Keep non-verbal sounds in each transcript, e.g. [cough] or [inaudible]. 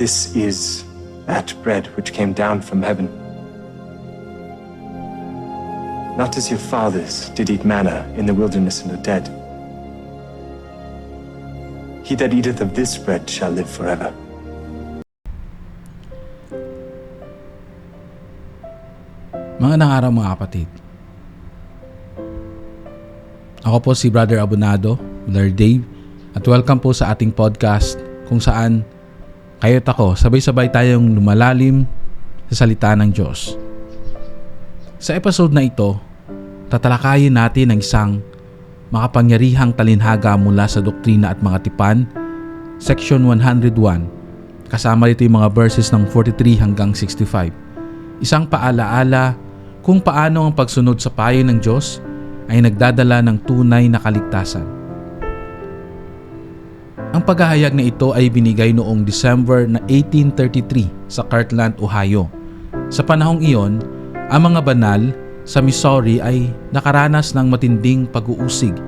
This is that bread which came down from heaven. Not as your fathers did eat manna in the wilderness and are dead. He that eateth of this bread shall live forever. Mga araw mga kapatid. Ako po si Brother Abonado, Brother Dave, at welcome po sa ating podcast kung saan kayo't ako sabay-sabay tayong lumalalim sa salita ng Diyos. Sa episode na ito, tatalakayin natin ang isang makapangyarihang talinhaga mula sa doktrina at mga tipan, section 101. Kasama rito yung mga verses ng 43 hanggang 65. Isang paalaala kung paano ang pagsunod sa payo ng Diyos ay nagdadala ng tunay na kaligtasan. Ang paghahayag na ito ay binigay noong December na 1833 sa Kirtland, Ohio. Sa panahong iyon, ang mga banal sa Missouri ay nakaranas ng matinding pag-uusig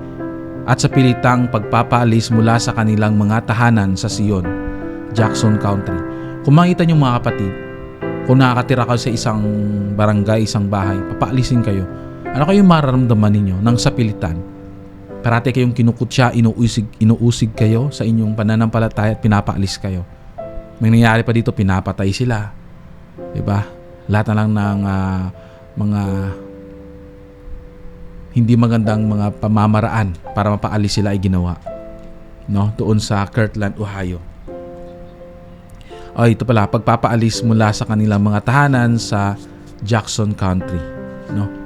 at sa pilitang pagpapaalis mula sa kanilang mga tahanan sa Sion, Jackson Country. Kung makita niyo mga kapatid, kung nakakatira kayo sa isang barangay, isang bahay, papaalisin kayo. Ano kayong mararamdaman ninyo ng sapilitan? Parati kayong kinukutya, inuusig, inuusig kayo sa inyong pananampalataya at pinapaalis kayo. May nangyayari pa dito, pinapatay sila. ba? Lahat na lang ng ah, mga hindi magandang mga pamamaraan para mapaalis sila ay ginawa. No? Doon sa Kirtland, Ohio. O ito pala, pagpapaalis mula sa kanilang mga tahanan sa Jackson Country. No?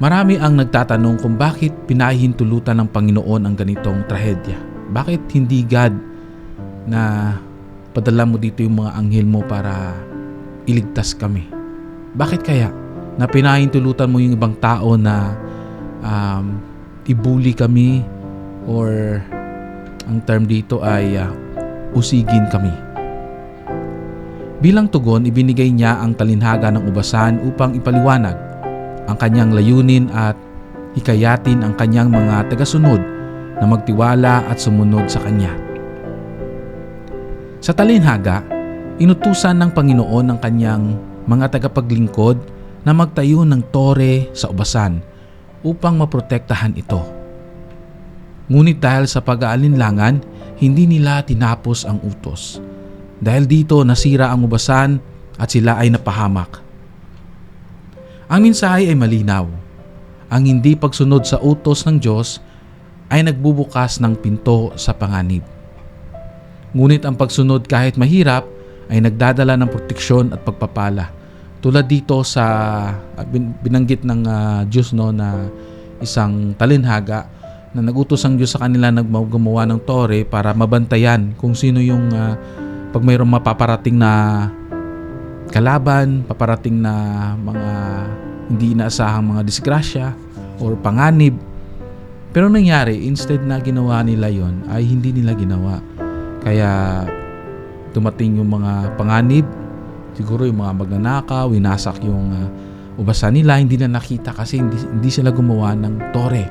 Marami ang nagtatanong kung bakit pinahihintulutan ng Panginoon ang ganitong trahedya. Bakit hindi God na padala mo dito yung mga anghel mo para iligtas kami? Bakit kaya na pinahihintulutan mo yung ibang tao na um, ibuli kami or ang term dito ay uh, usigin kami? Bilang tugon, ibinigay niya ang talinhaga ng ubasan upang ipaliwanag ang kanyang layunin at hikayatin ang kanyang mga tagasunod na magtiwala at sumunod sa kanya. Sa talinhaga, inutusan ng Panginoon ang kanyang mga tagapaglingkod na magtayo ng tore sa ubasan upang maprotektahan ito. Ngunit dahil sa pag-aalinlangan, hindi nila tinapos ang utos. Dahil dito nasira ang ubasan at sila ay napahamak. Ang mensahe ay malinaw. Ang hindi pagsunod sa utos ng Diyos ay nagbubukas ng pinto sa panganib. Ngunit ang pagsunod kahit mahirap ay nagdadala ng proteksyon at pagpapala. Tulad dito sa ah, bin- binanggit ng ah, Diyos no na isang talinhaga na nagutos ang Diyos sa kanila na gumawa ng tore para mabantayan kung sino yung ah, pag mayroong mapaparating na kalaban, paparating na mga hindi inaasahang mga disgrasya or panganib. Pero nangyari, instead na ginawa nila yon ay hindi nila ginawa. Kaya dumating yung mga panganib, siguro yung mga magnanakaw, winasak yung uh, ubasan nila, hindi na nakita kasi hindi, hindi sila gumawa ng tore.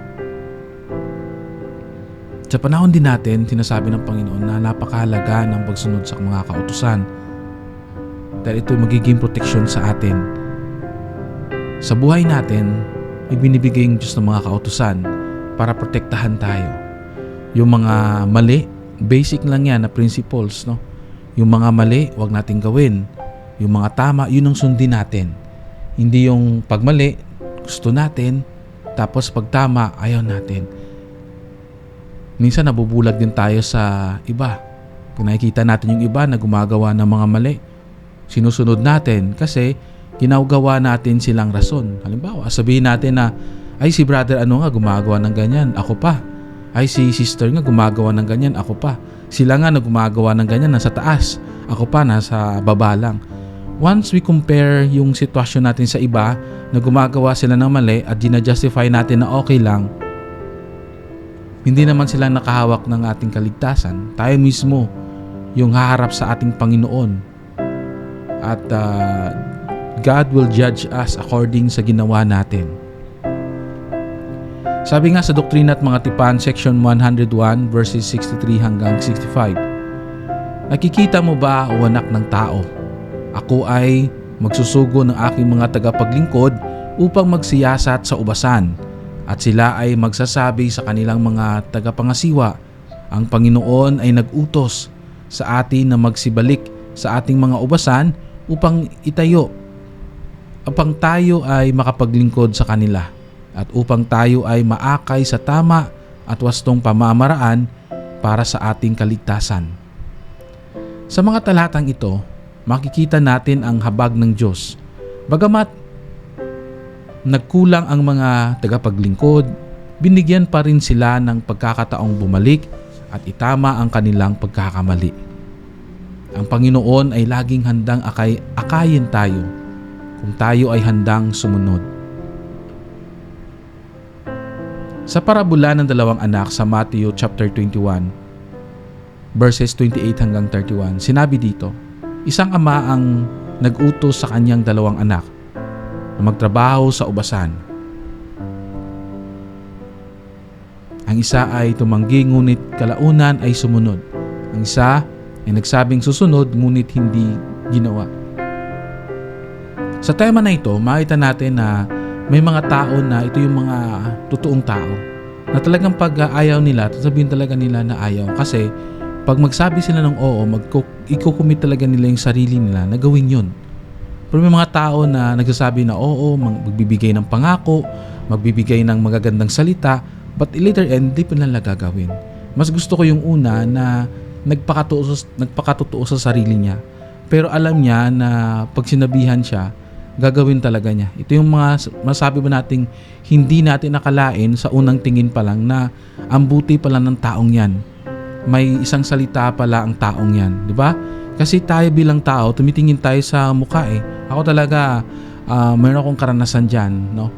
Sa panahon din natin, sinasabi ng Panginoon na napakahalaga ng pagsunod sa mga kautusan dahil ito magiging proteksyon sa atin. Sa buhay natin, ibinibigay ng Diyos ng mga kautusan para protektahan tayo. Yung mga mali, basic lang yan na principles, no? Yung mga mali, wag nating gawin. Yung mga tama, yun ang sundin natin. Hindi yung pag mali, gusto natin, tapos pag tama, ayaw natin. Minsan nabubulag din tayo sa iba. Kung nakikita natin yung iba na gumagawa ng mga mali, sinusunod natin kasi ginagawa natin silang rason. Halimbawa, sabihin natin na, ay si brother ano nga gumagawa ng ganyan, ako pa. Ay si sister nga gumagawa ng ganyan, ako pa. Sila nga na gumagawa ng ganyan, nasa taas. Ako pa, nasa baba lang. Once we compare yung sitwasyon natin sa iba na gumagawa sila ng mali at gina-justify natin na okay lang, hindi naman sila nakahawak ng ating kaligtasan. Tayo mismo yung haharap sa ating Panginoon. At uh, God will judge us according sa ginawa natin. Sabi nga sa Doktrina at Mga Tipan, section 101, verses 63 hanggang 65, Nakikita mo ba o anak ng tao? Ako ay magsusugo ng aking mga tagapaglingkod upang magsiyasat sa ubasan at sila ay magsasabi sa kanilang mga tagapangasiwa, ang Panginoon ay nagutos sa atin na magsibalik sa ating mga ubasan upang itayo upang tayo ay makapaglingkod sa kanila at upang tayo ay maakay sa tama at wastong pamamaraan para sa ating kaligtasan. Sa mga talatang ito, makikita natin ang habag ng Diyos. Bagamat nagkulang ang mga tagapaglingkod, binigyan pa rin sila ng pagkakataong bumalik at itama ang kanilang pagkakamali. Ang Panginoon ay laging handang akay, akayin tayo kung tayo ay handang sumunod. Sa parabula ng dalawang anak sa Matthew chapter 21, verses 28 hanggang 31, sinabi dito, isang ama ang nag-utos sa kanyang dalawang anak na magtrabaho sa ubasan. Ang isa ay tumanggi ngunit kalaunan ay sumunod. Ang isa ay nagsabing susunod ngunit hindi ginawa. Sa tema na ito, makita natin na may mga tao na ito yung mga totoong tao na talagang pag ayaw nila, sabihin talaga nila na ayaw kasi pag magsabi sila ng oo, ikukumit talaga nila yung sarili nila na gawin yun. Pero may mga tao na nagsasabi na oo, magbibigay ng pangako, magbibigay ng magagandang salita, but later end, hindi pa nila gagawin. Mas gusto ko yung una na nagpakatotoo, nagpakatotoo sa sarili niya. Pero alam niya na pag sinabihan siya, gagawin talaga niya. Ito yung mga masabi ba nating hindi natin nakalain sa unang tingin pa lang na ang buti pala ng taong yan. May isang salita pala ang taong yan, di ba? Kasi tayo bilang tao, tumitingin tayo sa mukha eh. Ako talaga, uh, mayroon akong karanasan dyan, no?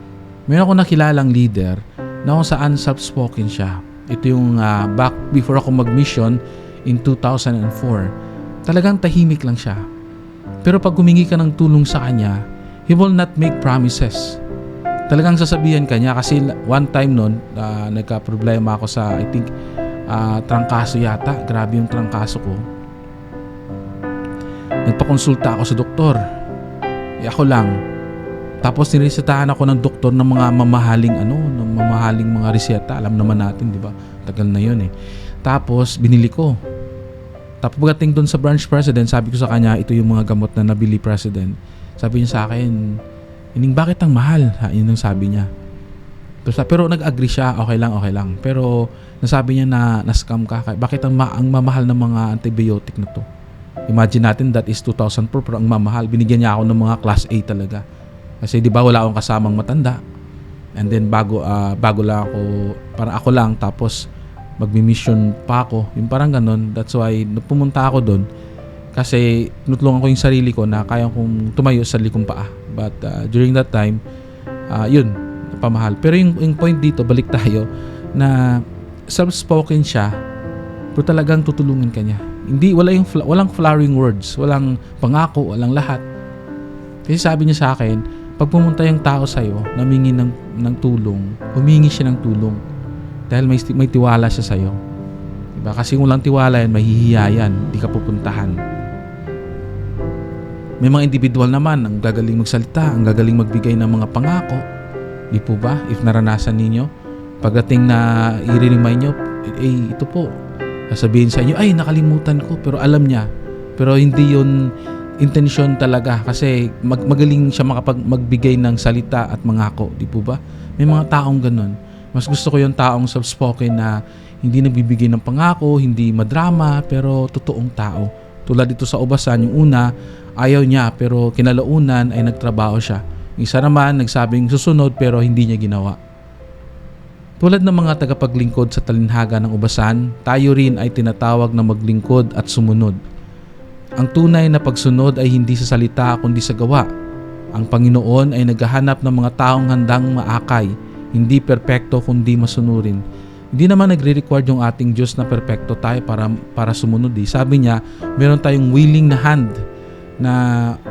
Mayroon akong nakilalang leader na kung saan soft-spoken siya. Ito yung uh, back before ako mag-mission in 2004. Talagang tahimik lang siya. Pero pag humingi ka ng tulong sa kanya, he will not make promises. Talagang sasabihan ka niya kasi one time noon, uh, nagka-problema ako sa, I think, uh, trangkaso yata. Grabe yung trangkaso ko. Nagpakonsulta ako sa doktor. Eh ako lang. Tapos niresetahan ako ng doktor ng mga mamahaling ano, ng mamahaling mga reseta. Alam naman natin, di ba? Tagal na 'yon eh. Tapos binili ko. Tapos pagdating doon sa branch president, sabi ko sa kanya, ito yung mga gamot na nabili president. Sabi niya sa akin, Ining, bakit ang mahal? Ha, yun ang sabi niya. Pero, pero nag-agree siya, okay lang, okay lang. Pero nasabi niya na na-scam ka. Bakit ang, ma- ang mamahal ng mga antibiotic na to? Imagine natin that is 2004 pero ang mamahal. Binigyan niya ako ng mga class A talaga. Kasi di ba wala akong kasamang matanda. And then bago uh, bago lang ako, para ako lang tapos magmi-mission pa ako. Yung parang ganun. That's why pumunta ako doon kasi nutulungan ko yung sarili ko na kaya kong tumayo sa likong paa. But uh, during that time, uh, yun, pamahal. Pero yung, yung point dito, balik tayo, na self-spoken siya, pero talagang tutulungan ka niya. Hindi, wala yung, walang flowering words, walang pangako, walang lahat. Kasi sabi niya sa akin, pag pumunta yung tao sa'yo, namingi ng, ng tulong, humingi siya ng tulong. Dahil may, may tiwala siya sa'yo. Diba? Kasi kung walang tiwala yan, mahihiya yan, hindi ka pupuntahan. May mga individual naman ang gagaling magsalita, ang gagaling magbigay ng mga pangako. Di po ba? If naranasan ninyo, pagdating na i-remind nyo, eh, ito po, sasabihin sa inyo, ay, nakalimutan ko. Pero alam niya. Pero hindi yon intensyon talaga kasi mag magaling siya makapag magbigay ng salita at mangako, di po ba? May mga taong ganun. Mas gusto ko yung taong soft-spoken na hindi nagbibigay ng pangako, hindi madrama, pero totoong tao. Tulad dito sa Obasan, yung una, Ayaw niya pero kinalaunan ay nagtrabaho siya. Isa naman nagsabing susunod pero hindi niya ginawa. Tulad ng mga tagapaglingkod sa talinhaga ng ubasan, tayo rin ay tinatawag na maglingkod at sumunod. Ang tunay na pagsunod ay hindi sa salita kundi sa gawa. Ang Panginoon ay naghahanap ng mga taong handang maakay, hindi perpekto kundi masunurin. Hindi naman nagre-require yung ating Diyos na perpekto tayo para, para sumunod. Eh. Sabi niya, meron tayong willing na hand na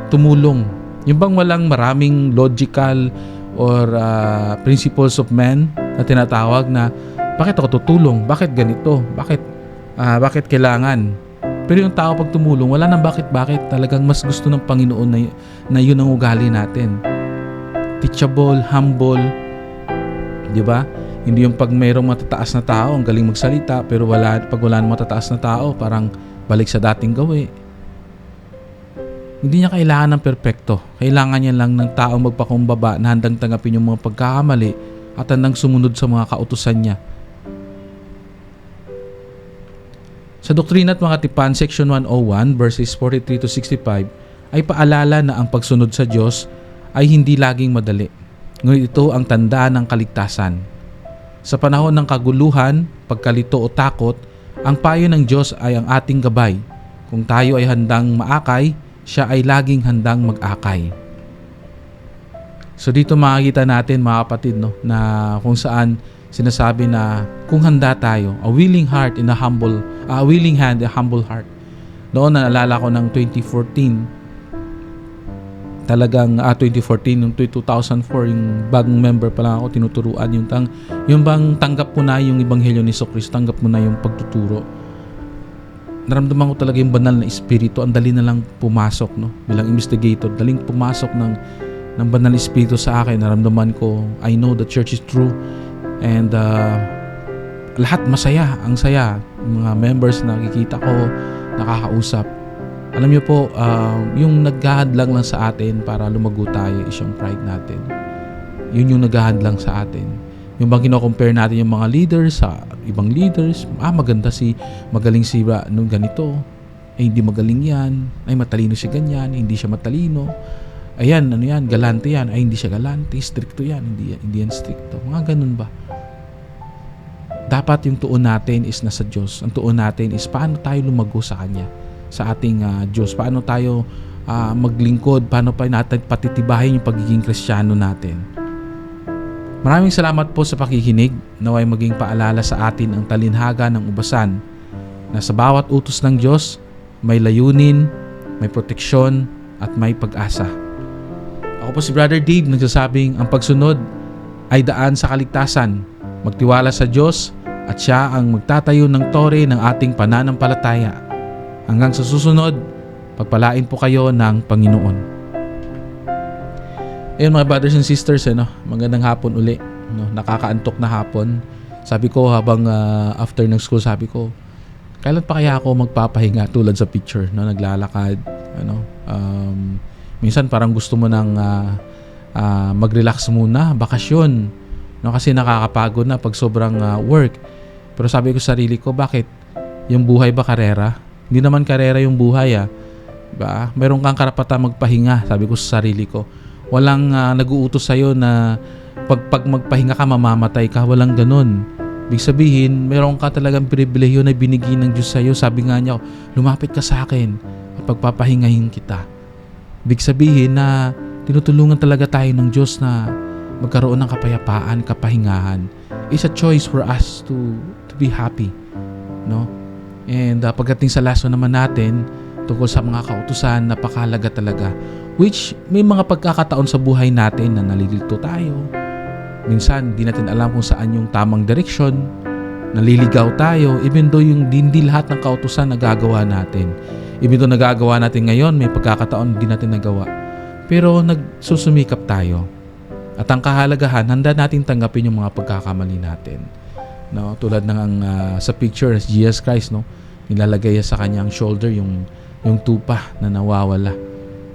tumulong. Yung bang walang maraming logical or uh, principles of men na tinatawag na bakit ako tutulong? Bakit ganito? Bakit uh, bakit kailangan? Pero yung tao pag tumulong, wala nang bakit-bakit. Talagang mas gusto ng Panginoon na, na yun ang ugali natin. Teachable, humble, di ba? Hindi yung pag mayroong matataas na tao, ang galing magsalita, pero wala, pag wala matataas na tao, parang balik sa dating gawi. Hindi niya kailangan ng perpekto. Kailangan niya lang ng taong magpakumbaba na handang tanggapin yung mga pagkakamali at handang sumunod sa mga kautusan niya. Sa Doktrina at Mga Tipan, Section 101, verses 43 to 65, ay paalala na ang pagsunod sa Diyos ay hindi laging madali. Ngunit ito ang tanda ng kaligtasan. Sa panahon ng kaguluhan, pagkalito o takot, ang payo ng Diyos ay ang ating gabay. Kung tayo ay handang maakay, siya ay laging handang mag-akay. So dito makikita natin mga kapatid no, na kung saan sinasabi na kung handa tayo, a willing heart in a humble, a willing hand, a humble heart. Noon naalala ko ng 2014, talagang ah, 2014 yung 2004 yung bagong member pa lang ako tinuturuan yung tang yung bang tanggap mo na yung ebanghelyo ni Kristo tanggap mo na yung pagtuturo. Naramdaman ko talaga yung banal na espiritu ang dali na lang pumasok no? Bilang investigator daling pumasok ng ng banal na espiritu sa akin. Naramdaman ko I know the church is true and uh, lahat masaya. Ang saya yung mga members na nakikita ko nakakausap alam niyo po, uh, yung naghahadlang lang sa atin para lumago tayo is yung pride natin. Yun yung naghahadlang sa atin. Yung bang kino-compare natin yung mga leaders sa ibang leaders, ah maganda si, magaling si ba, nung ganito, ay hindi magaling yan, ay matalino siya ganyan, hindi siya matalino. Ayan, ano yan, galante yan, ay hindi siya galante, stricto yan, hindi, hindi yan stricto. Mga ganun ba? Dapat yung tuon natin is nasa Diyos. Ang tuon natin is paano tayo lumago sa Kanya sa ating uh, Diyos. Paano tayo uh, maglingkod, paano pa natin patitibahin yung pagiging kristyano natin. Maraming salamat po sa pakikinig. Naway maging paalala sa atin ang talinhaga ng ubasan na sa bawat utos ng Diyos, may layunin, may proteksyon, at may pag-asa. Ako po si Brother Dave nagsasabing ang pagsunod ay daan sa kaligtasan. Magtiwala sa Diyos at siya ang magtatayo ng tore ng ating pananampalataya. Hanggang sa susunod, pagpalain po kayo ng Panginoon. Ayun mga brothers and sisters, eh, no? magandang hapon uli. No? Nakakaantok na hapon. Sabi ko habang uh, after ng school, sabi ko, kailan pa kaya ako magpapahinga tulad sa picture, no? naglalakad. Ano? Um, minsan parang gusto mo nang uh, uh, mag-relax muna, bakasyon. No? Kasi nakakapagod na pag sobrang uh, work. Pero sabi ko sa sarili ko, bakit? Yung buhay ba karera? Hindi naman karera yung buhay ah. Ba? Meron kang karapatan magpahinga, sabi ko sa sarili ko. Walang uh, nag-uutos sa'yo na pag, pag magpahinga ka, mamamatay ka. Walang ganun. Ibig sabihin, meron ka talagang pribilehiyo na binigay ng Diyos sa'yo. Sabi nga niya, lumapit ka sa akin at pagpapahingahin kita. Ibig sabihin na tinutulungan talaga tayo ng Diyos na magkaroon ng kapayapaan, kapahingahan. It's a choice for us to to be happy. No? And uh, pagdating sa laso naman natin, tungkol sa mga kautusan, napakalaga talaga. Which may mga pagkakataon sa buhay natin na nalilito tayo. Minsan, di natin alam kung saan yung tamang direksyon. Naliligaw tayo, even though yung hindi lahat ng kautusan nagagawa natin. Even though nagagawa natin ngayon, may pagkakataon di natin nagawa. Pero nagsusumikap tayo. At ang kahalagahan, handa natin tanggapin yung mga pagkakamali natin no? Tulad ng ang uh, sa picture si Jesus Christ no? Nilalagay sa kanyang shoulder yung yung tupa na nawawala.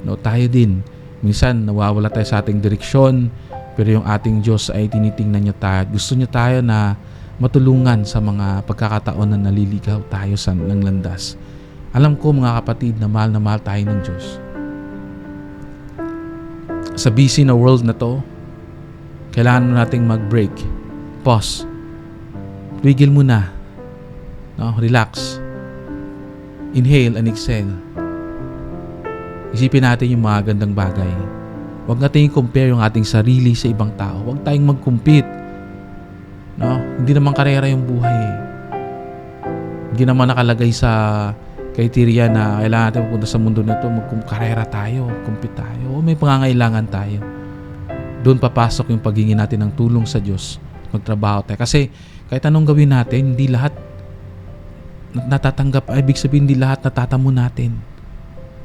No tayo din. Minsan nawawala tayo sa ating direksyon pero yung ating Diyos ay tinitingnan niya tayo gusto niya tayo na matulungan sa mga pagkakataon na naliligaw tayo sa ng landas. Alam ko mga kapatid na mahal na mahal tayo ng Diyos. Sa busy na world na to kailangan nating mag-break. Pause Wiggle muna. No, relax. Inhale and exhale. Isipin natin yung mga gandang bagay. Huwag natin i-compare yung ating sarili sa ibang tao. Huwag tayong mag-compete. No? Hindi naman karera yung buhay. Eh. Hindi naman nakalagay sa criteria na kailangan natin pupunta sa mundo na ito, magkarera tayo, compete tayo, o may pangangailangan tayo. Doon papasok yung pagingin natin ng tulong sa Diyos, magtrabaho tayo. Kasi kahit anong gawin natin, hindi lahat na- natatanggap, ay ibig sabihin di lahat natatamo natin.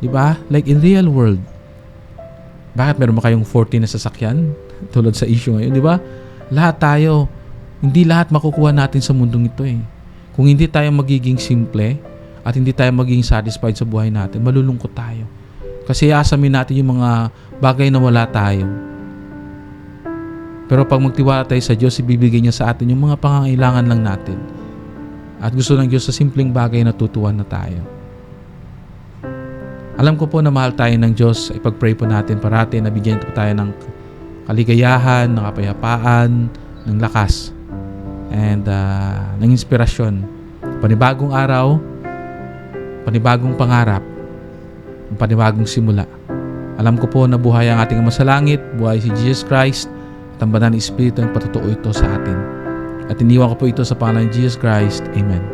Di ba? Like in real world. Bakit meron ba kayong 40 na sasakyan? [laughs] Tulad sa issue ngayon, di ba? Lahat tayo, hindi lahat makukuha natin sa mundong ito eh. Kung hindi tayo magiging simple at hindi tayo magiging satisfied sa buhay natin, malulungkot tayo. Kasi asamin natin yung mga bagay na wala tayo. Pero pag magtiwala tayo sa Diyos, ibibigay niya sa atin yung mga pangangailangan lang natin. At gusto ng Diyos sa simpleng bagay na tutuwan na tayo. Alam ko po na mahal tayo ng Diyos. Ipag-pray po natin parati na bigyan po tayo ng kaligayahan, ng kapayapaan, ng lakas, and uh, ng inspirasyon. Panibagong araw, panibagong pangarap, panibagong simula. Alam ko po na buhay ang ating Ama sa Langit, buhay si Jesus Christ, at ang banal na Espiritu ang patutuo ito sa atin. At iniwan ko po ito sa pangalan ni Jesus Christ. Amen.